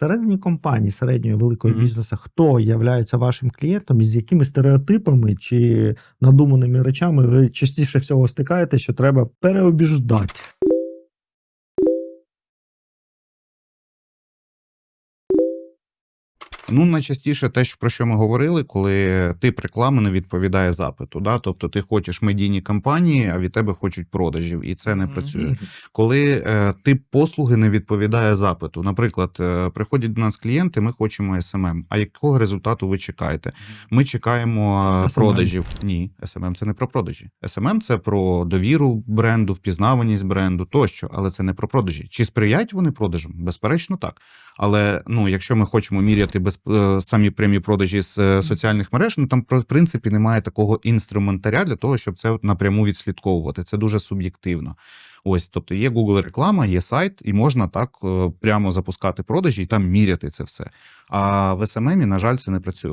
всередині компанії, середньої великої Мгм. бізнесу, хто є вашим клієнтом і з якими стереотипами чи надуманими речами ви частіше всього стикаєте, що треба переобіждати. Ну, найчастіше те, про що ми говорили, коли тип реклами не відповідає запиту. Да? Тобто ти хочеш медійні кампанії, а від тебе хочуть продажів, і це не працює. Коли е, тип послуги не відповідає запиту. Наприклад, е, приходять до нас клієнти, ми хочемо SMM. А якого результату ви чекаєте? Ми чекаємо е, SMM. продажів. Ні, SMM – це не про продажі. SMM – це про довіру бренду, впізнаваність бренду тощо, але це не про продажі. Чи сприяють вони продажам? Безперечно, так. Але ну, якщо ми хочемо міряти без е, самі прямі продажі з е, соціальних мереж, ну там в принципі немає такого інструментаря для того, щоб це напряму відслідковувати. Це дуже суб'єктивно. Ось, тобто є Google реклама, є сайт, і можна так е, прямо запускати продажі і там міряти це все. А в SMM, на жаль, це не працює.